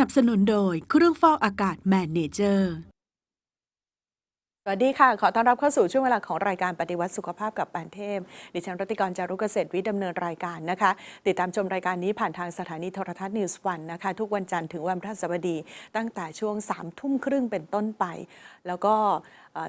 นับสนุนโดยเครื่องฟอกอากาศแมนเนเจอร์สวัสดีค่ะ ขอต้อนรับเข้าสู่ช่วงเวลาของรายการปฏิวัติสุขภาพกับปานเทพ ดิฉันรติกรจารุกเกษตรวิทย์ดำเนินรายการนะคะ ติดตามชมรายการนี้ผ่านทางสถานีโทรทัศน์นิวส์วันนะคะ ทุกวันจันทร์ถึงวันพฤหัสบดี ตั้งแต่ช่วง3ามทุ่มครึ่งเป็นต้นไป แล้วก็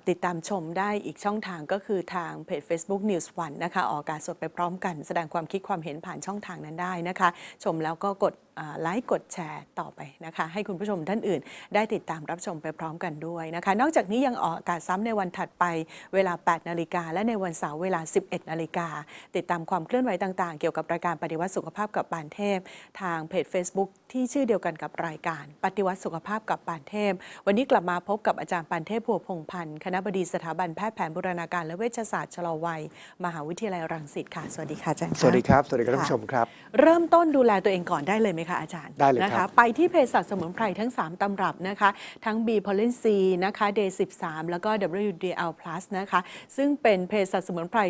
ติดตามชมได้อีกช่องทางก็คือทางเพจ Facebook News 1นะคะ ออกอากาศสดไปพร้อมกัน แสดงความคิดความเห็นผ่านช่องทางนั้นได้นะคะ ชมแล้วก็กดไลค์กดแชร์ต่อไปนะคะ ให้คุณผู้ชมท่านอื่น ได้ติดตามรับชมไปพร้อมกันด้วยนะคะ นอกจากนี้ยังออกอากาศซ้ำในวันถัดไปเวลา 8 นาฬิกา และในวันเสาร์เวลา 11 นาฬิกา ติดตามความเคลื่อนไหวต่างๆ เกี่ยวกับรายการปฏิวัติสุขภาพกับปานเทพ ทางเพจ Facebook ที่ชื่อเดียวกันกับรายการ ปฏิวัติสุขภาพกับปานเทพ วันนี้กลับมาพบกับอาจารย์ปานเทพพัวพงษ์พันธ์คณะบดีสถาบันแพทย์แผนบูรณาการและเวชศาสตร์ชะลอวัย มหาวิทยาลัยรังสิตค่ะ สวัสดีค่ะอาจารย์ะสวัสดีครับ สวัสดีครับท่านผู้ชมครับ เริ่มต้นดูแลตัวเองก่อนได้เลยไหมคะอาจารย์ ได้เลยนะครัคะบไปที่เภสัชสมุนไพรทั้ง 3 ตำรับนะคะ ทั้ง B p o l l e n C นะคะ Day 13แล้วก็ WDL Plus นะคะ ซึ่งเป็นเภสัชสมุนไพร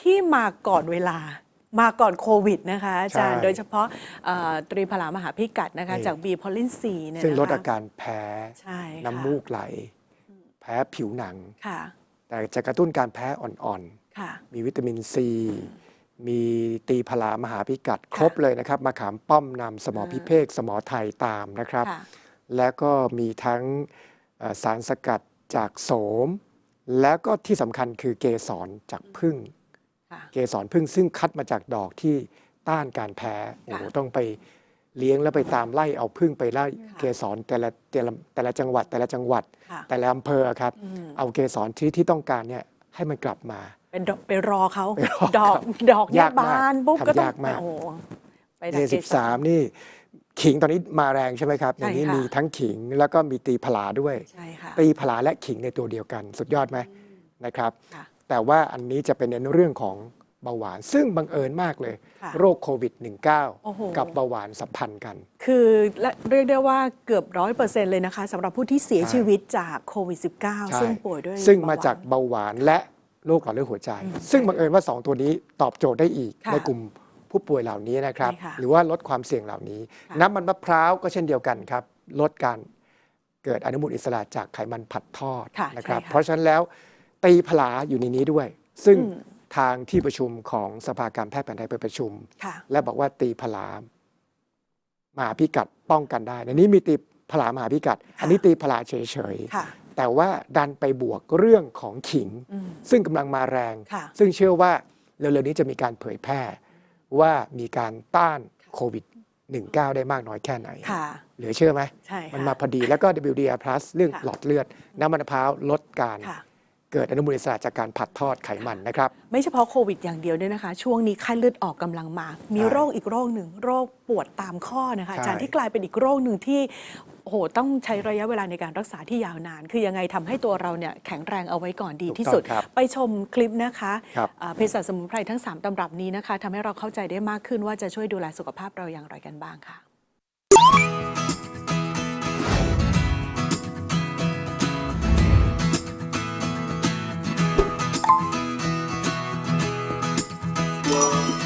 ที่มาก่อนเวลามาก่อนโควิดนะคะอาจารย์ใช่โดยเฉพาะเอ่อตรีพลามหาพิกัดนะคะนี่จาก B p o l l e n C เนี่ยซึ่งนะคะลดอาการแพ้ใช่ค่ะน้ำมูกไหลแพ้ผิวหนังค่ะแต่จะกระตุ้นการแพ้อ่อนค่ะๆมีวิตามินซี มีตีพลามหาพิกัดครบเลยนะครับมาขามป้อมนำสมอพิเภกสมอไทยตามนะครับค่ะแล้วก็มีทั้งเอ่อสารสกัดจากโสม แล้วก็ที่สำคัญคือเกสรจากพึ่งค่ะเกสรพึ่งซึ่งคัดมาจากดอกที่ต้านการแพ้โอ้โหต้องไป เลี้ยงแล้วไปตามไล่เอาพึ่งไปไล่ค่ะเกสรแต่ละแต่ละแต่ละจังหวัดแต่ละจังหวัด ค่ะแต่ละอำเภอครับ อืมเอาเกสรที่ที่ต้องการเนี่ยให้มันกลับมาเป็นดอกไปรอเขาไปรอดอกครับดอกเนี่ยยากมากบานปุ๊บทำก็ต้องยากมาก โอ้โหไปเดดักสิเกบส สารมนี่ขิงตอนนี้มาแรงใช่ไหมครับใช่อย่างนี้ค่ะ มีทั้งขิงแล้วก็มีตีผลาด้วย ใช่ค่ะ ตีผลาและขิงในตัวเดียวกัน สุดยอดไหมนะครับ ค่ะ แต่ว่าอันนี้จะเป็นในเรื่องของ เบาหวาน ซึ่งบังเอิญมากเลย ค่ะโรคโควิด โอ้โห -19 กับเบาหวานสัมพันธ์กัน คือและเรียกได้ว่าเกือบร้อยเปอร์เซ็นต์เลยนะคะสำหรับผู้ที่เสียใช่ ชีวิตจากโควิด ใช่ -19 ซึ่งป่วยด้วยซึ่งเบหวมานจากเบาหวานและโรคหลอดเลือดหัวใจซึ่งบังเอิญว่า 2 ตัวนี้ตอบโจทย์ได้อีกค่ะในกลุ่มผู้ป่วยเหล่านี้นะครับ ใช่ค่ะหรือว่าลดความเสี่ยงเหล่านี้ ค่ะ น้ำมันมะพร้าวก็เช่นเดียวกันครับ ลดการเกิดอนุมูลอิสระจากไขมันผัดทอดค่ะนะครับ ใช่ค่ะเพราะฉะนั้นแล้วตีผลาอยู่ในนี้ด้วย ซึ่งอืม ทางที่ประชุมของสภาการแพทย์แผนไทยไปประชุมค่ะและบอกว่าตีผลามหาพิกัดป้องกันได้ในนี้มีตีผลามหาพิกัด อันนี้ตีผลาเฉยค่ะๆแต่ว่าดันไปบวกเรื่องของขิงอืมซึ่งกำลังมาแรงค่ะซึ่งเชื่อว่าเร็วๆนี้จะมีการเผยแพร่ว่ามีการต้านโควิด -19 ได้มากน้อยแค่ไหนค่ะเหลือเชื่อไหมใช่ค่ะมันมาพอดีแล้วก็ WDR plus เรื่องค่ะหลอดเลือด น้ำมันมะพร้าวลดการค่ะ เกิดอนุมูลอิสระจากการผัดทอดไขมันนะครับ ไม่เฉพาะโควิดอย่างเดียวด้วยนะคะ ช่วงนี้ไข้เลือดออกกำลังมา มีใช่โรคอีกโรคหนึ่ง โรคปวดตามข้อนะคะใช่อาจารย์ที่กลายเป็นอีกโรคหนึ่งที่โอ้โหต้องใช้ระยะเวลาในการรักษาที่ยาวนาน คือยังไงทำให้ตัวเราเนี่ยแข็งแรงเอาไว้ก่อนดีที่สุดถูกต้องครับไปชมคลิปนะคะครับอ่าเภสัชสมุนไพรทั้ง 3ตำรับนี้นะคะทำให้เราเข้าใจได้มากขึ้นว่าจะช่วยดูแลสุขภาพเราอย่างไรกันบ้างค่ะ ค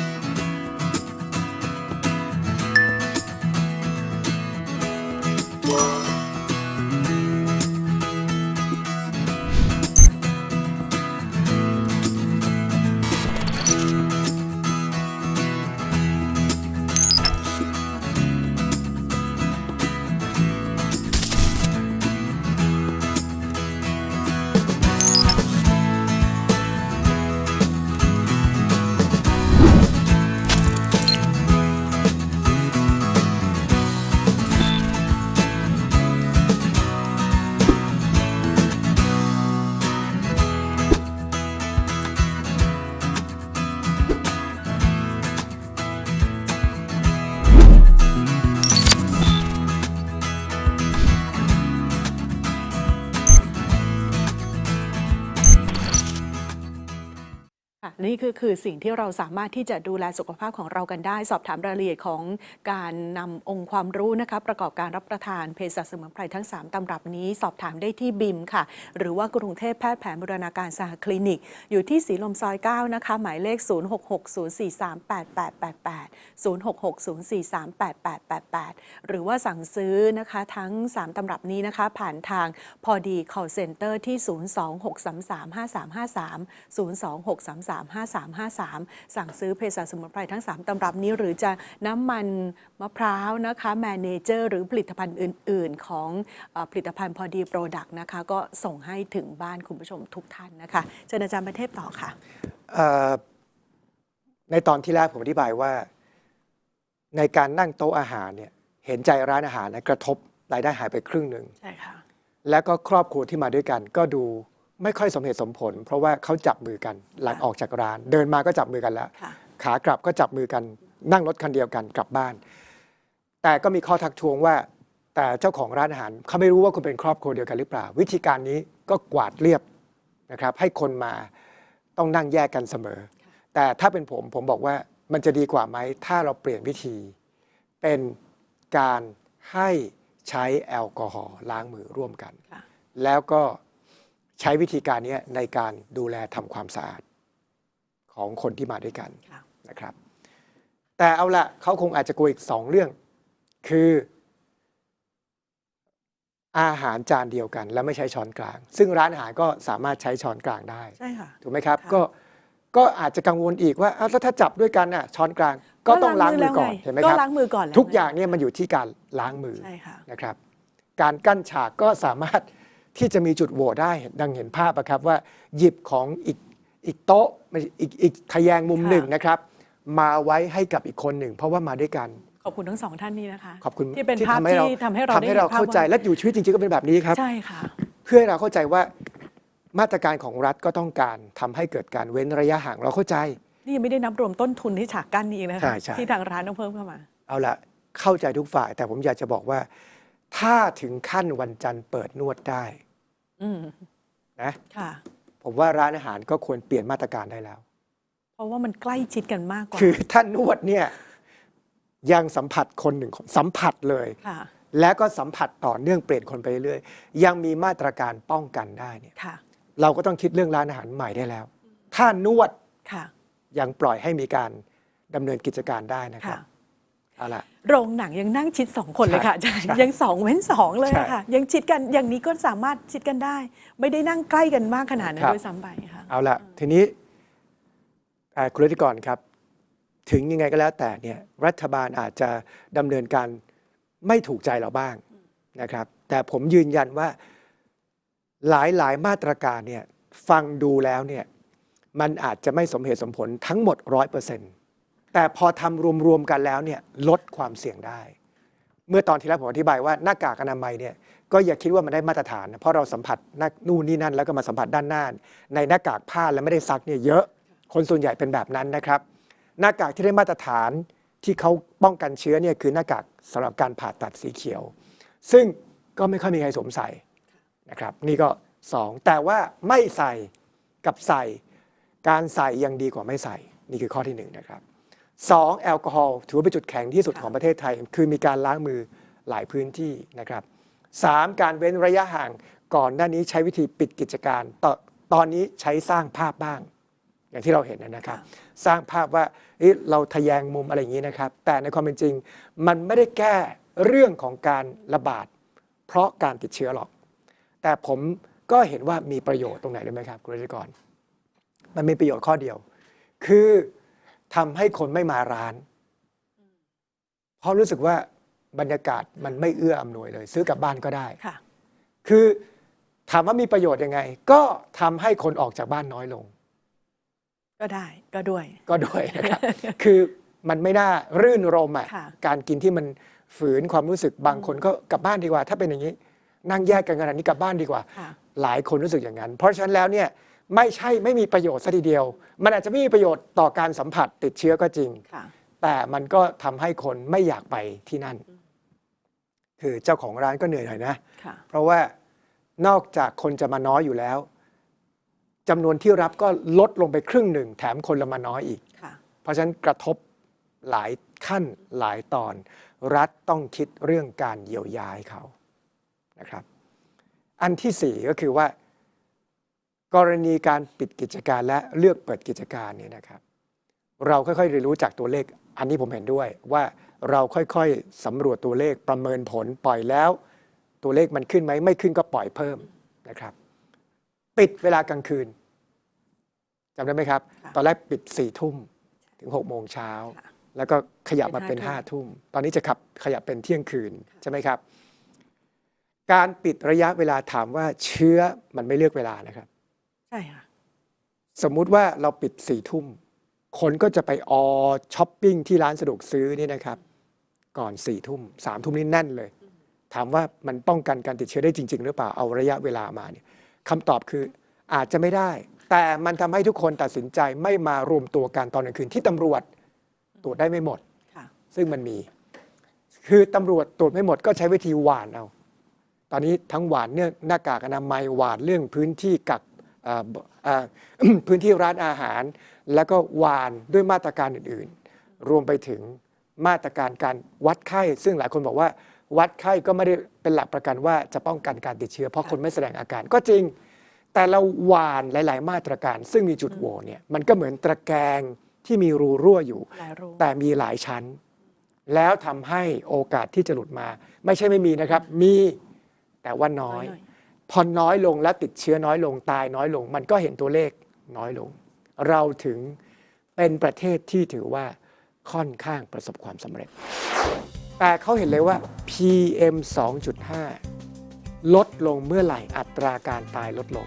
นี่คือคือสิ่งที่เราสามารถที่จะดูแลสุขภาพของเรากันได้ สอบถามรายละเอียดของการนำองค์ความรู้นะคะประกอบการรับประทานเภสัชสมุนไพรทั้ง 3ตำรับนี้ สอบถามได้ที่บิมค่ะ หรือว่ากรุงเทพแพทย์แผนบูรณาการสหคลินิก อยู่ที่สีลมซอย 9 นะคะ หมายเลข 0660438888 0660438888 หรือว่าสั่งซื้อนะคะทั้ง 3ตำรับนี้นะคะ ผ่านทางพอดี call center ที่ 026335353 026335353 สั่งซื้อเภสัชสมุนไพรทั้ง 3ตำรับนี้ หรือจะน้ำมันมะพร้าวนะคะแมเนเจอร์หรือผลิตภัณฑ์อื่น ๆ ของเออผลิตภัณฑ์พอดีโปรดักต์นะคะก็ส่งให้ถึงบ้านคุณผู้ชมทุกท่านนะคะเชิญอาจารย์ประเทศต่อค่ะเอ่อในตอนที่แรกผมอธิบายว่า ในการนั่งโต๊ะอาหารเนี่ยเห็นใจร้านอาหารนะกระทบรายได้หายไปครึ่งหนึ่งใช่ค่ะแล้วก็ครอบครัวที่มาด้วยกัน ก็ดู ไม่ค่อยสมเหตุสมผล เพราะว่าเขาจับมือกันหลังออกจากร้าน เดินมาก็จับมือกันแล้วค่ะขากลับก็จับมือกัน นั่งรถคันเดียวกันกลับบ้าน แต่ก็มีข้อทักท้วงว่า แต่เจ้าของร้านอาหารเขาไม่รู้ว่าคุณเป็นครอบครัวเดียวกันหรือเปล่า วิธีการนี้ก็กวาดเรียบนะครับ ให้คนมาต้องนั่งแยกกันเสมอ แต่ถ้าเป็นผมผมบอกว่ามันจะดีกว่าไหมถ้าเราเปลี่ยนวิธี เป็นการให้ใช้แอลกอฮอล์ล้างมือร่วมกันค่ะแล้วก็ ใช้วิธีการนี้ในการดูแลทำความสะอาดของคนที่มาด้วยกันค่ะนะครับ แต่เอาละเขาคงอาจจะกลัวอีกสองเรื่อง คือ อาหารจานเดียวกัน แล้วไม่ใช้ช้อนกลาง ซึ่งร้านอาหารก็สามารถใช้ช้อนกลางได้ใช่ค่ะถูกไหมครับค่ะก็ก็อาจจะกังวลอีกว่าอ้าวแล้วถ้าจับด้วยกันน่ะช้อนกลางก็ต้องล้างมือก่อนแล้วไเห็นไหมก็ครับล้างมือก่อนแล้วทุกอย่างเนี่ยมันอยู่ที่การล้างมือใช่ค่ะนะครับ การกั้นฉากก็สามารถ ที่จะมีจุดโหว่ได้ดังเห็นภาพนะครับว่าหยิบของอีกอีกโต๊ะไม่ใช่อีกอีกทะแยงมุมค่ะหนึ่งนะครับ มาไว้ให้กับอีกคนหนึ่ง เพราะว่ามาด้วยกัน ขอบคุณทั้งสองท่านนี้นะคะขอบคุณที่เป็นภาพทำให้เราที่ทำให้เราทำให้เราได้ห็นภพเข้าใจว่และอยู่ชีวิตจริงๆก็เป็นแบบนี้ครับใช่ค่ะเพื่อให้เราเข้าใจว่ามาตรการของรัฐก็ต้องการทำให้เกิดการเว้นระยะห่างเราเข้าใจ นี่ยังไม่ได้นับรวมต้นทุนที่ฉากกั้นนี่อีกนะใช่คะใช่ที่ทางร้านต้องเพิ่มเข้ามา เอาละเข้าใจทุกฝ่ายแต่ผมอยากจะบอกว่า ถ้าถึงขั้นวันจันทร์เปิดนวดได้อืมนะค่ะผมว่าร้านอาหารก็ควรเปลี่ยนมาตรการได้แล้ว เพราะว่ามันใกล้ชิดกันมากกว่า คือท่านนวดเนี่ย ยังสัมผัสคนหนึ่งคนสัมผัสเลยค่ะ และก็สัมผัสต่อเนื่องเปลี่ยนคนไปเรื่อยๆยังมีมาตรการป้องกันได้เนี่ยค่ะ เราก็ต้องคิดเรื่องร้านอาหารใหม่ได้แล้ว ถ้านวดค่ะ ยังปล่อยให้มีการดำเนินกิจการได้นะครัค่ะบ เอาละ โรงหนังยังนั่งชิดสองคนเลยค่ะอาจารย์ใช่ยังสองเว้นสองเลยใช่อะค่ะ ยังชิดกันอย่างนี้ก็สามารถชิดกันได้ ไม่ได้นั่งใกล้กันมากขนาดนั้นครับ ด้วยซ้ำไปค่ะ เอาละทีนี้เอ่อคุณรัติกรครับ ถึงยังไงก็แล้วแต่เนี่ยรัฐบาลอาจจะดำเนินการไม่ถูกใจเราบ้างนะครับ แต่ผมยืนยันว่าหลายหลายๆมาตรการเนี่ยฟังดูแล้วเนี่ยมันอาจจะไม่สมเหตุสมผลทั้งหมดร้อยเปอร์เซ็นต์ แต่พอทำรวมๆกันแล้วเนี่ยลดความเสี่ยงได้ เมื่อตอนที่แล้วผมอธิบายว่าหน้ากากอนามัยเนี่ยก็อย่าคิดว่ามันได้มาตรฐานนะเพราะเราสัมผัสน,นู่นนี่นั่นแล้วก็มาสัมผัสด้านหน้าในหน้ากากผ้าแล้วไม่ได้ซักเนี่ยเยอะคนส่วนใหญ่เป็นแบบนั้นนะครับ หน้ากากที่ได้มาตรฐานที่เขาป้องกันเชื้อเนี่ยคือหน้ากากสำหรับการผ่าตัดสีเขียว ซึ่งก็ไม่ค่อยมีใครสวมใส่นะครับ นี่ก็สองแต่ว่าไม่ใส่กับใส่การใส่ยังดีกว่าไม่ใส่ นี่คือข้อที่หนึ่งนะครับ สองแอลกอฮอล์ถือว่าเป็นจุดแข็งที่สุดของประเทศไทย คือมีการล้างมือหลายพื้นที่นะครับสามการเว้นระยะห่างก่อนหน้านี้ใช้วิธีปิดกิจการตอตอนนี้ใช้สร้างภาพบ้าง อย่างที่เราเห็นนะครับ สร้างภาพว่าเอ๊ะเราทะแยงมุมอะไรอย่างนี้นะครับ แต่ในความเป็นจริง มันไม่ได้แก้เรื่องของการระบาด เพราะการติดเชื้อหรอก แต่ผมก็เห็นว่ามีประโยชน์ตรงไหนรู้ไหมครับคุณรัชกรมันมีประโยชน์ข้อเดียว คือ ทำให้คนไม่มาร้าน เพราะรู้สึกว่าบรรยากาศมันไม่เอื้ออำนวยเลย ซื้อกลับบ้านก็ได้ ค่ะ คือถามว่ามีประโยชน์ยังไง ก็ทำให้คนออกจากบ้านน้อยลง ก็ได้ก็ด้วย ก็ด้วยนะครับ คือมันไม่น่ารื่นรมอะ ค่ะ การกินที่มันฝืนความรู้สึกบางคนก็กลับบ้านดีกว่า ถ้าเป็นอย่างนี้ นั่งแยกกันขนาดนี้กลับบ้านดีกว่า ค่ะ หลายคนรู้สึกอย่างนั้น เพราะฉะนั้นแล้วเนี่ย ไม่ใช่ไม่มีประโยชน์ซะทีเดียว มันอาจจะไม่มีประโยชน์ต่อการสัมผัสติดเชื้อก็จริงค่ะแต่มันก็ทำให้คนไม่อยากไปที่นั่น คือเจ้าของร้านก็เหนื่อยหน่อยนะค่ะเพราะว่านอกจากคนจะมาน้อยอยู่แล้วจำนวนที่รับก็ลดลงไปครึ่งหนึ่ง แถมคนละมาน้อยอีกค่ะเพราะฉะนั้นกระทบหลายขั้นหลายตอน รัฐต้องคิดเรื่องการเยียวยาให้เขานะครับ อันที่สี่ก็คือว่า กรณีการปิดกิจการและเลือกเปิดกิจการเนี่ยนะครับ เราค่อยๆเรียนรู้จากตัวเลข อันนี้ผมเห็นด้วยว่าเราค่อยๆสำรวจตัวเลขประเมินผลปล่อยแล้ว ตัวเลขมันขึ้นไหมไม่ขึ้นก็ปล่อยเพิ่มนะครับ ปิดเวลากลางคืนจำได้ไหมครับค่ะตอนแรกปิดสี่ทุ่มถึงหกโมงเช้าค่ะแล้วก็ขยับมาเป็นเป็นห้าห้าทุ่ทุ่มมตอนนี้จะขับขยับเป็นเที่ยงคืนใช่ไหมครับ การปิดระยะเวลาถามว่าเชื้อมันไม่เลือกเวลานะครับ ใช่ค่ะ สมมุติว่าเราปิดสี่ทุ่ม คนก็จะไปออช้อปปิ้งที่ร้านสะดวกซื้อนี่นะครับ ก่อนสี่ทุ่มสามทุ่มนี่แน่นเลย ถามว่ามันป้องกันการติดเชื้อได้จริง ๆ หรือเปล่าเอาระยะเวลามาเนี่ยคำตอบคืออาจจะไม่ได้ แต่มันทำให้ทุกคนตัดสินใจไม่มารวมตัวกันตอนกลางคืนที่ตำรวจตรวจได้ไม่หมดค่ะซึ่งมันมี คือตำรวจตรวจไม่หมดก็ใช้วิธีหวานเอา ตอนนี้ทั้งหวานเรื่องหน้ากากอนามัยหวานเรื่องพื้นที่กักอ่าบอ่า พื้นที่ร้านอาหาร แล้วก็หวานด้วยมาตรการอื่นๆ รวมไปถึงมาตรการการวัดไข้ ซึ่งหลายคนบอกว่า วัดไข้ก็ไม่ได้เป็นหลักประกันว่าจะป้องกันการติดเชื้อ เพราะคนไม่แสดงอาการก็จริง แต่เราหวานหลาย ๆ มาตรการ ซึ่งมีจุดโหว่เนี่ยมันก็เหมือนตะแกรงที่มีรูรั่วอยู่หลายรูแต่มีหลายชั้น แล้วทำให้โอกาสที่จะหลุดมา ไม่ใช่ไม่มีนะครับ มีแต่ว่าน้อยน้อย พอน้อยลงและติดเชื้อน้อยลงตายน้อยลง มันก็เห็นตัวเลขน้อยลง เราถึงเป็นประเทศที่ถือว่าค่อนข้างประสบความสำเร็จ แต่เขาเห็นเลยว่า PM 2.5 ลดลงเมื่อไหร่อัตราการตายลดลง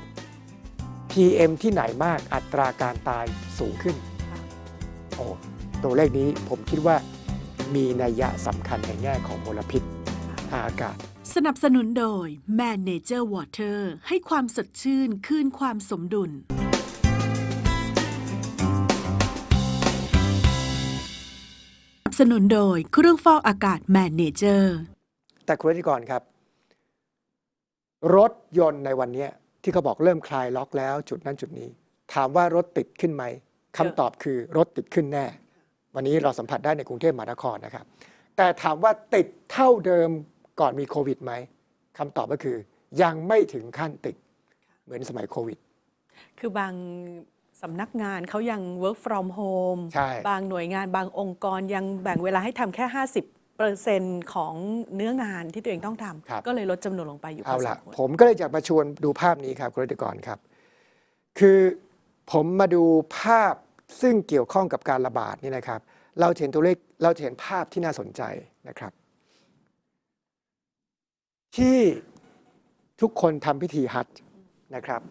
PM ที่ไหนมากอัตราการตายสูงขึ้น โอ้ตัวเลขนี้ผมคิดว่ามีนัยยะสำคัญในแง่ของมลพิษทางอากาศ สนับสนุนโดย Man Nature Water ให้ความสดชื่นคืนความสมดุล สนับสนุนโดยเครื่องฟอกอากาศ Man Nature แต่คุณรัติกรครับ รถยนต์ในวันนี้ที่เขาบอกเริ่มคลายล็อกแล้วจุดนั้นจุดนี้ ถามว่ารถติดขึ้นไหมคำตอบคือรถติดขึ้นแน่ วันนี้เราสัมผัสได้ในกรุงเทพมหานครนะครับ แต่ถามว่าติดเท่าเดิม ก่อนมีโควิดไหมคำตอบก็คือ ยังไม่ถึงขั้นติดเหมือนสมัยโควิด คือบางสำนักงานเขายัง work from home ใช่บางหน่วยงานบางองค์กรยังแบ่งเวลาให้ทำแค่ 50เปอร์เซ็นต์ของเนื้องานที่ตัวเองต้องทครับำก็เลยลดจำนวนลงไปอยู่พเอาอสละมควรผมก็เลยอยากมาชวนดูภาพนี้ครับคุณรัติกรครับ คือผมมาดูภาพซึ่งเกี่ยวข้องกับการระบาดนี่นะครับ เราจะเห็นตัวเลขเราจะเห็นภาพที่น่าสนใจนะครับ ที่ทุกคนทำพิธีฮัจญ์นะครับ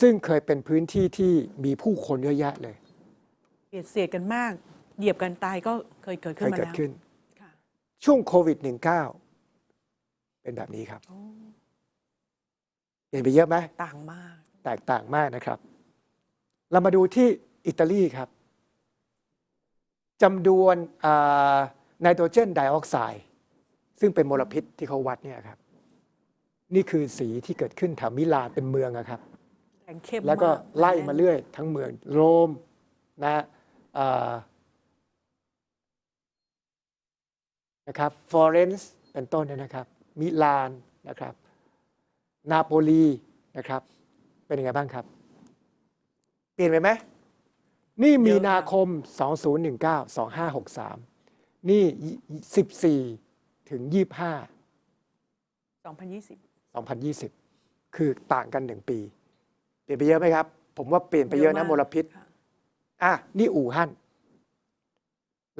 ซึ่งเคยเป็นพื้นที่ที่มีผู้คนเยอะแยะเลยเบียดเสียดกันมาก เหยียบกันตายก็เคยเกิดเคขึ้นยมาเกิดแล้วขึ้นค่ะช่วงโควิด -19 เป็นแบบนี้ครับโอ้เปลี่ยนไปเยอะไหมต่างมาก แตกต่างมากนะครับ เรามาดูที่อิตาลีครับจำนวนไนโตรเจนไดออกไซด์ ซึ่งเป็นมลพิษที่เขาวัดเนี่ยครับ นี่คือสีที่เกิดขึ้นแถวมิลานเป็นเมืองอะครับแข็งเข้มแล้วก็ากไล่มาเรื่อย ทั้งเมืองโรมนะเอ่อนะครับฟลอเรนซ์เป็นต้นเนี่ยนะครับ มิลานนะครับ นาโปลีนะครับ เป็นยังไงบ้างครับ เปลี่ยนไปไหมนี่มีนาคม 2019 2563 นี่ 14 ถึง 25 2020 2020 คือต่างกันหนึ่งปี เปลี่ยนไปเยอะไหมครับ ผมว่าเปลี่ยนไปเยอะนะเยอะมากมลพิษ ค่ะอะ นี่อู่ฮั่น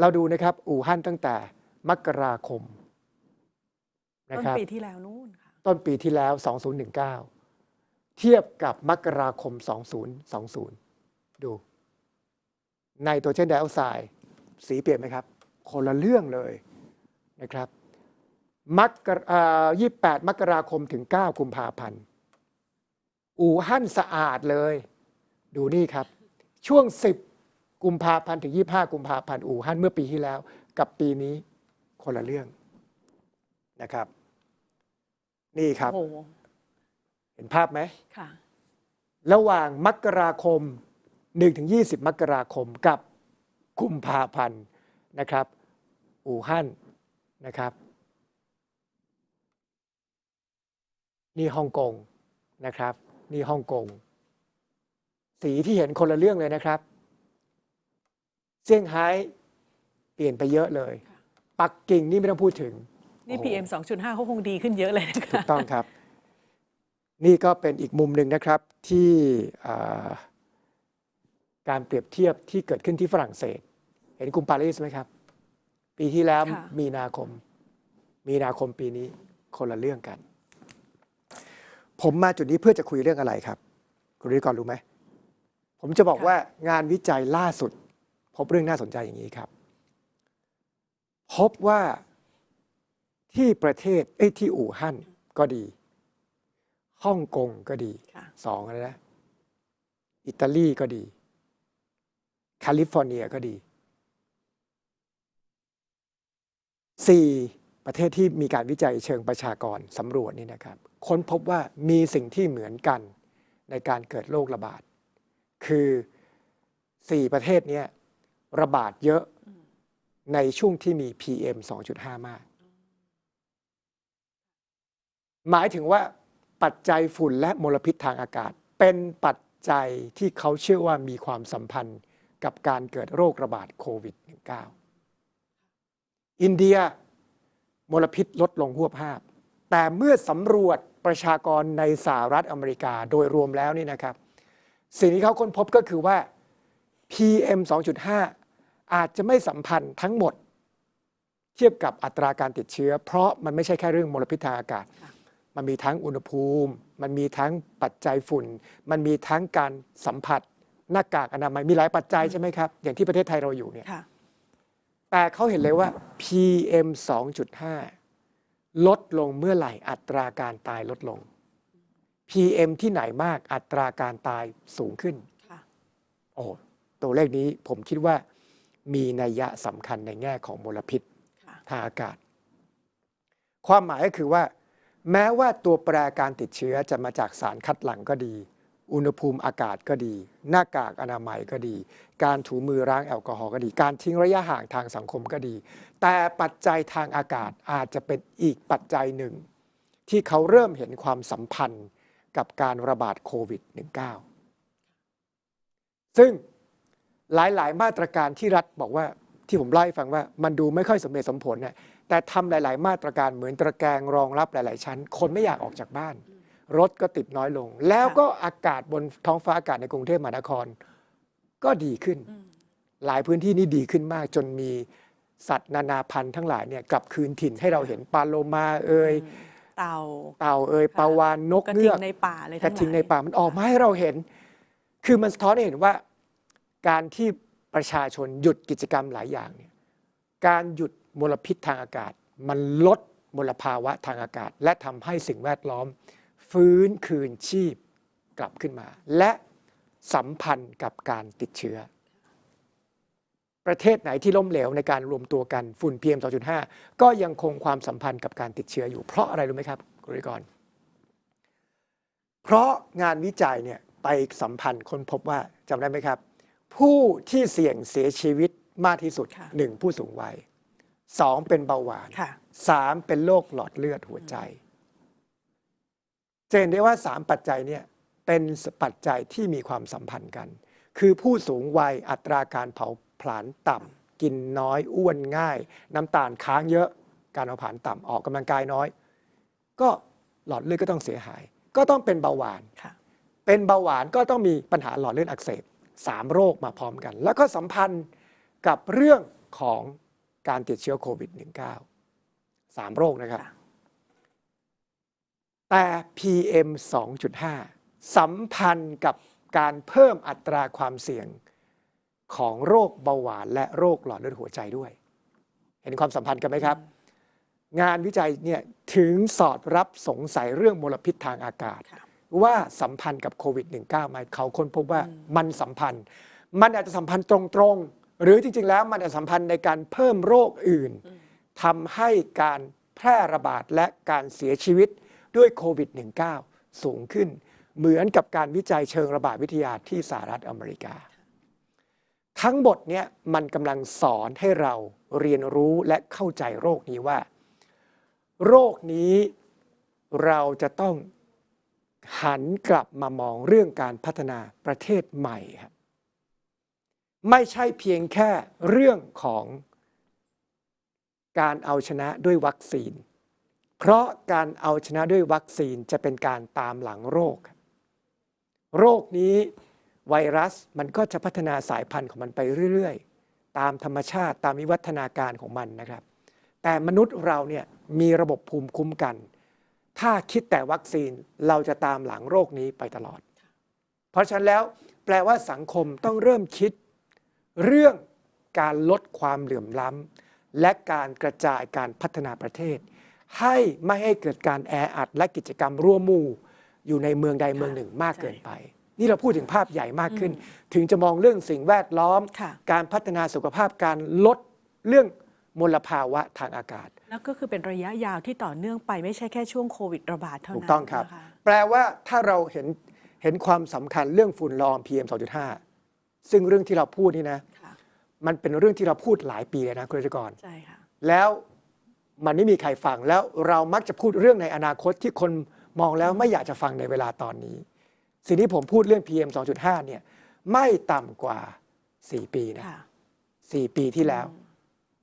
เราดูนะครับ อู่ฮั่นตั้งแต่มกราคมนะต้นครับ ปีที่แล้วนู่นค่ะ ต้นปีที่แล้ว 2019 เทียบกับมกราคม 2020 ดู ไนโตรเจนไดออกไซด์สีเปลี่ยนไหมครับ คนละเรื่องเลยนะครับ มกรา28มกราคมถึง 9 กุมภาพันธ์ อู่ฮั่นสะอาดเลย ดูนี่ครับ ช่วง 10 กุมภาพันธ์ถึง 25 กุมภาพันธ์ อู่ฮั่นเมื่อปีที่แล้ว กับปีนี้คนละเรื่องนะครับ นี่ครับโอ้โหเห็นภาพไหมค่ะระหว่างมกราคม 1-20 มกราคมกับกุมภาพันธ์นะครับ อู่ฮั่นนะครับ นี่ฮ่องกงนะครับ นี่ฮ่องกง สีที่เห็นคนละเรื่องเลยนะครับ เซี่ยงไฮ้เปลี่ยนไปเยอะเลย ปักกิ่งนี่ไม่ต้องพูดถึง นี่โอ้โห PM 2.5เขาคงดีขึ้นเยอะเลยนะถูคะกต้องครับ นี่ก็เป็นอีกมุมหนึ่งนะครับที่อ่าการเปรียบเทียบที่เกิดขึ้นที่ฝรั่งเศส เห็นกรุงปารีสไหมครับ ปีที่แล้วค่ะมีนาคม มีนาคมปีนี้คนละเรื่องกัน ผมมาจุดนี้เพื่อจะคุยเรื่องอะไรครับ คุณริกรรู้ไหม ผมจะบอกว่างานวิจัยล่าสุด พบเรื่องน่าสนใจอย่างนี้ครับ พบว่าที่ประเทศเอ้ยที่อู่ฮั่นก็ดีฮ่องกงก็ดีค่ะสองอะไรนะอิตาลีก็ดี แคลิฟอร์เนียก็ดีสี่ ประเทศที่มีการวิจัยเชิงประชากรสำรวจนี่นะครับ ค้นพบว่ามีสิ่งที่เหมือนกันในการเกิดโรคระบาด คือสี่ประเทศนี้ระบาดเยอะในช่วงที่มี PM 2.5 มาก หมายถึงว่าปัจจัยฝุ่นและมลพิษทางอากาศ เป็นปัจจัยที่เขาเชื่อว่ามีความสัมพันธ์กับการเกิดโรคระบาดโควิด -19 อินเดีย มลพิษลดลงหัวภาพ แต่เมื่อสำรวจประชากรในสหรัฐอเมริกาโดยรวมแล้วนี่นะครับ สิ่งที่เขาค้นพบก็คือว่า PM 2.5 อาจจะไม่สัมพันธ์ทั้งหมด เทียบกับอัตราการติดเชื้อ เพราะมันไม่ใช่แค่เรื่องมลพิษทางอากาศ มันมีทั้งอุณหภูมิ มันมีทั้งปัจจัยฝุ่น มันมีทั้งการสัมผัส หน้ากากอนามัยมีหลายปัจจัยใช่ไหมครับ อย่างที่ประเทศไทยเราอยู่เนี่ย แต่เขาเห็นเลยว่า PM 2.5 ลดลงเมื่อไหร่อัตราการตายลดลง PM ที่ไหนมากอัตราการตายสูงขึ้นค่ะโอ้ตัวเลขนี้ผมคิดว่ามีนัยยะสำคัญในแง่ของมลพิษค่ะทางอากาศ ความหมายก็คือว่า แม้ว่าตัวแปรการติดเชื้อจะมาจากสารคัดหลั่งก็ดี อุณหภูมิอากาศก็ดี หน้ากากอนามัยก็ดี การถูมือล้างแอลกอฮอล์ก็ดี การทิ้งระยะห่างทางสังคมก็ดี แต่ปัจจัยทางอากาศอาจจะเป็นอีกปัจจัยหนึ่ง ที่เขาเริ่มเห็นความสัมพันธ์กับการระบาดโควิด -19 ซึ่งหลาย ๆ มาตรการที่รัฐบอกว่าที่ผมเล่าให้ฟังว่ามันดูไม่ค่อยสมเหตุสมผลเนี่ยแต่ทำหลาย ๆ มาตรการเหมือนตะแกรงรองรับหลาย ๆ ชั้น คนไม่อยากออกจากบ้าน รถก็ติดน้อยลง แล้วก็อากาศบนท้องฟ้าอากาศในกรุงเทพมหานคร ก็ดีขึ้น หลายพื้นที่นี่ดีขึ้นมาก จนมีสัตว์นานาพันธุ์ทั้งหลายเนี่ยกลับคืนถิ่นให้เราเห็นปลาโลมาเอ่ยเต่าเต่าเอ่ยปลาวานนกกระเงืทิงอกในป่าเลยกระทิงในทั้หลายป่ามันออกมาให้เราเห็น คือมันสะท้อนให้เห็นว่า การที่ประชาชนหยุดกิจกรรมหลายอย่างเนี่ยการหยุดมลพิษทางอากาศ มันลดมลภาวะทางอากาศ และทำให้สิ่งแวดล้อม ฟื้นคืนชีพกลับขึ้นมา และสัมพันธ์กับการติดเชื้อ ประเทศไหนที่ล้มเหลวในการรวมตัวกันฝุ่น PM 2.5 ก็ยังคงความสัมพันธ์กับการติดเชื้ออยู่เพราะอะไรรู้ไหมครับคุณริกรเพราะงานวิจัยเนี่ยไปสัมพันธ์ค้นพบว่าจำได้ไหมครับ ผู้ที่เสี่ยงเสียชีวิตมากที่สุดค่ะหนึ่งผู้สูงวัยสองเป็นเบาหวานค่ะสามเป็นโรคหลอดเลือดหัวใจ จะเห็นได้ว่าสามปัจจัยเนี่ยเป็นปัจจัยที่มีความสัมพันธ์กัน คือผู้สูงวัยอัตราการเผาผลาญต่ำกินน้อยอ้วนง่าย น้ำตาลค้างเยอะ การเผาผลาญต่ำออกกำลังกายน้อย ก็หลอดเลือดก็ต้องเสียหาย ก็ต้องเป็นเบาหวานค่ะเป็นเบาหวานก็ต้องมีปัญหาหลอดเลือดอักเสบสามโรคมาพร้อมกัน แล้วก็สัมพันธ์กับเรื่องของการติดเชื้อโควิด -19 สามโรคนะครับค่ะ แต่ PM 2.5 สัมพันธ์กับการเพิ่มอัตราความเสี่ยงของโรคเบาหวานและโรคหลอดเลือดหัวใจด้วย เห็นความสัมพันธ์กันไหมครับ งานวิจัยเนี่ยถึงสอดรับสงสัยเรื่องมลพิษทางอากาศค่ะว่าสัมพันธ์กับโควิด -19 ไหมเขาค้นพบว่ามันสัมพันธ์ มันอาจจะสัมพันธ์ตรงๆ หรือจริงๆ แล้วมันอาจจะสัมพันธ์ในการเพิ่มโรคอื่นทำให้การแพร่ระบาดและการเสียชีวิต ด้วยโควิด -19 สูงขึ้น เหมือนกับการวิจัยเชิงระบาดวิทยาที่สหรัฐอเมริกา ทั้งหมดเนี่ยมันกำลังสอนให้เราเรียนรู้และเข้าใจโรคนี้ว่า โรคนี้เราจะต้องหันกลับมามองเรื่องการพัฒนาประเทศใหม่ครับไม่ใช่เพียงแค่เรื่องของการเอาชนะด้วยวัคซีน เพราะการเอาชนะด้วยวัคซีนจะเป็นการตามหลังโรค โรคนี้ไวรัสมันก็จะพัฒนาสายพันธุ์ของมันไปเรื่อยๆ ตามธรรมชาติตามวิวัฒนาการของมันนะครับ แต่มนุษย์เราเนี่ยมีระบบภูมิคุ้มกัน ถ้าคิดแต่วัคซีนเราจะตามหลังโรคนี้ไปตลอด เพราะฉะนั้นแล้วแปลว่าสังคมต้องเริ่มคิด เรื่องการลดความเหลื่อมล้ำและการกระจายการพัฒนาประเทศ ให้ไม่ให้เกิดการแออัดและกิจกรรมร่วมหมู่อยู่ในเมืองใดเมืองหนึ่งมากเกินไป นี่เราพูดถึงภาพใหญ่มากขึ้น ถึงจะมองเรื่องสิ่งแวดล้อม ค่ะ การพัฒนาสุขภาพการลดเรื่องมลภาวะทางอากาศ แล้วก็คือเป็นระยะยาวที่ต่อเนื่องไปไม่ใช่แค่ช่วงโควิดระบาดเท่านั้นถูกต้องครับ นะะ แปลว่าถ้าเราเห็นเห็นความสำคัญเรื่องฝุ่นละออง PM 2.5 ซึ่งเรื่องที่เราพูดนี่นะ ค่ะ มันเป็นเรื่องที่เราพูดหลายปีเลยนะคุณรัชกร ใช่ค่ะ แล้ว มันไม่มีใครฟังแล้วเรามักจะพูดเรื่องในอนาคตที่คนมองแล้วไม่อยากจะฟังในเวลาตอนนี้ สิ่งที่ผมพูดเรื่อง PM 2.5 เนี่ยไม่ต่ำกว่า 4 ปีนะค่ะ4ปีที่แล้ว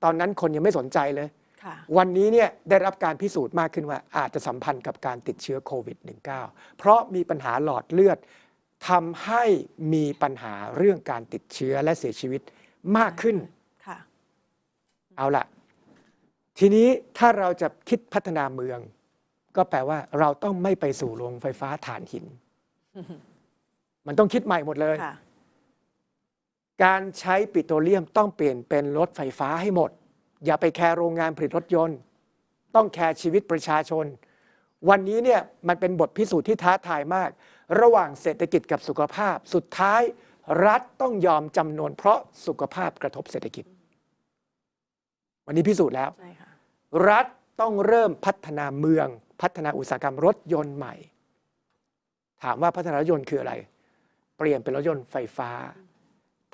ตอนนั้นคนยังไม่สนใจเลยค่ะวันนี้เนี่ยได้รับการพิสูจน์มากขึ้นว่าอาจจะสัมพันธ์กับการติดเชื้อโควิด -19 เพราะมีปัญหาหลอดเลือดทำให้มีปัญหาเรื่องการติดเชื้อและเสียชีวิตมากขึ้นค่ะเอาละ ทีนี้ถ้าเราจะคิดพัฒนาเมือง ก็แปลว่าเราต้องไม่ไปสู่โรงไฟฟ้าถ่านหิน มันต้องคิดใหม่หมดเลยค่ะการใช้ปิโตรเลียมต้องเปลี่ยนเป็นรถไฟฟ้าให้หมด อย่าไปแคร์โรงงานผลิตรถยนต์ ต้องแคร์ชีวิตประชาชน วันนี้เนี่ยมันเป็นบทพิสูจน์ที่ท้าทายมาก ระหว่างเศรษฐกิจกับสุขภาพ สุดท้ายรัฐต้องยอมจำนวนเพราะสุขภาพกระทบเศรษฐกิจ วันนี้พิสูจน์แล้วใช่ค่ะ รัฐต้องเริ่มพัฒนาเมือง พัฒนาอุตสาหกรรมรถยนต์ใหม่ ถามว่าพัฒนารถยนต์คืออะไร เปลี่ยนเป็นรถยนต์ไฟฟ้า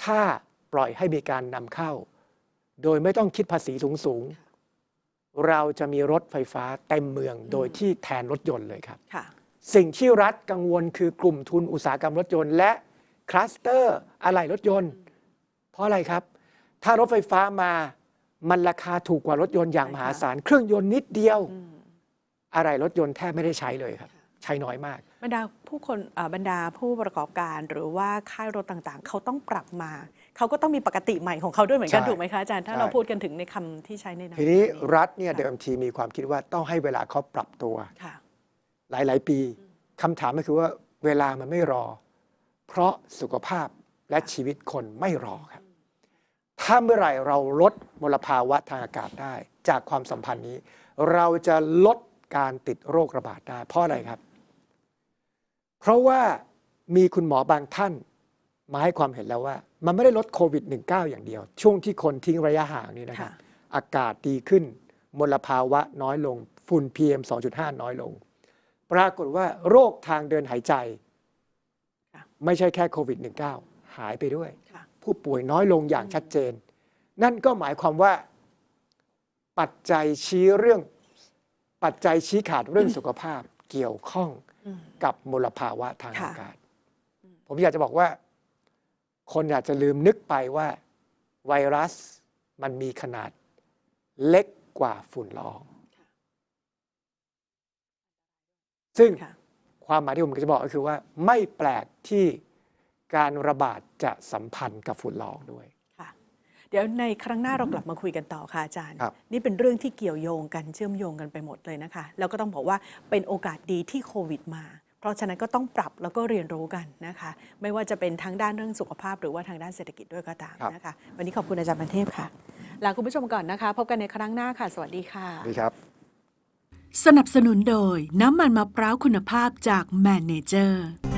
ถ้าปล่อยให้มีการนำเข้า โดยไม่ต้องคิดภาษีสูงๆเราจะมีรถไฟฟ้าเต็มเมืองโดยที่แทนรถยนต์เลยครับค่ะสิ่งที่รัฐกังวลคือกลุ่มทุนอุตสาหกรรมรถยนต์และคลัสเตอร์อะไหล่รถยนต์ เพราะอะไรครับ ถ้ารถไฟฟ้ามา มันราคาถูกกว่ารถยนต์อย่างใช่มค่ะหาศาลเครื่องยนต์นิดเดียวอืมอะไรรถยนต์แทบไม่ได้ใช้เลยครับ ใช้น้อยมาก บรรดาผู้คนอ่าบรรดาผู้ประกอบการหรือว่าค่ายรถต่างๆ เขาต้องปรับมา เขาก็ต้องมีปกติใหม่ของเขาด้วยเหมือนกันใช่ถูกไหมคะอาจารย์ถ้าใช่เราพูดกันถึงในคำที่ใช้ในนามทีนี้นี้รัฐเนี่ยค่ะเดิมทีมีความคิดว่าต้องให้เวลาเขาปรับตัวค่ะหลายๆ ปีคำถามก็คือว่าเวลามันไม่รอ เพราะสุขภาพและชีวิตคนไม่รอครับ ถ้าเมื่อไหร่เราลดมลภาวะทางอากาศได้ จากความสัมพันธ์นี้ เราจะลดการติดโรคระบาดได้เพราะอะไรครับ เพราะว่ามีคุณหมอบางท่านมาให้ความเห็นแล้วว่า มันไม่ได้ลดโควิด -19 อย่างเดียว ช่วงที่คนทิ้งระยะห่างนี่นะครับค่ะอากาศดีขึ้น มลภาวะน้อยลง ฝุ่น PM 2.5 น้อยลง ปรากฏว่าโรคทางเดินหายใจค่ะไม่ใช่แค่โควิด -19 หายไปด้วยค่ะ ผู้ป่วยน้อยลงอย่างชัดเจน นั่นก็หมายความว่า ปัจจัยชี้เรื่อง ปัจจัยชี้ขาดเรื่องสุขภาพเกี่ยวข้องอืมกับมลภาวะทางค่ะอากาศ ผมอยากจะบอกว่า คนอาจจะลืมนึกไปว่า ไวรัสมันมีขนาดเล็กกว่าฝุ่นละออง ซึ่งค่ะความหมายที่ผมจะบอกก็คือว่า ไม่แปลกที่ การระบาดจะสัมพันธ์กับฝุ่นละอองด้วยค่ะ เดี๋ยวในครั้งหน้าเรากลับมาคุยกันต่อค่ะอาจารย์ ครับ นี่เป็นเรื่องที่เกี่ยวโยงกันเชื่อมโยงกันไปหมดเลยนะคะ แล้วก็ต้องบอกว่าเป็นโอกาสดีที่โควิดมา เพราะฉะนั้นก็ต้องปรับแล้วก็เรียนรู้กันนะคะ ไม่ว่าจะเป็นทั้งด้านเรื่องสุขภาพ หรือว่าทางด้านเศรษฐกิจด้วยก็ตามนะคะ วันนี้ขอบคุณอาจารย์บันเทพค่ะลาคุณผู้ชมก่อนนะคะ พบกันในครั้งหน้าค่ะ สวัสดีค่ะ ดีครับ สนับสนุนโดยน้ำมันมะพร้าวคุณภาพจากแมนเนเจอร์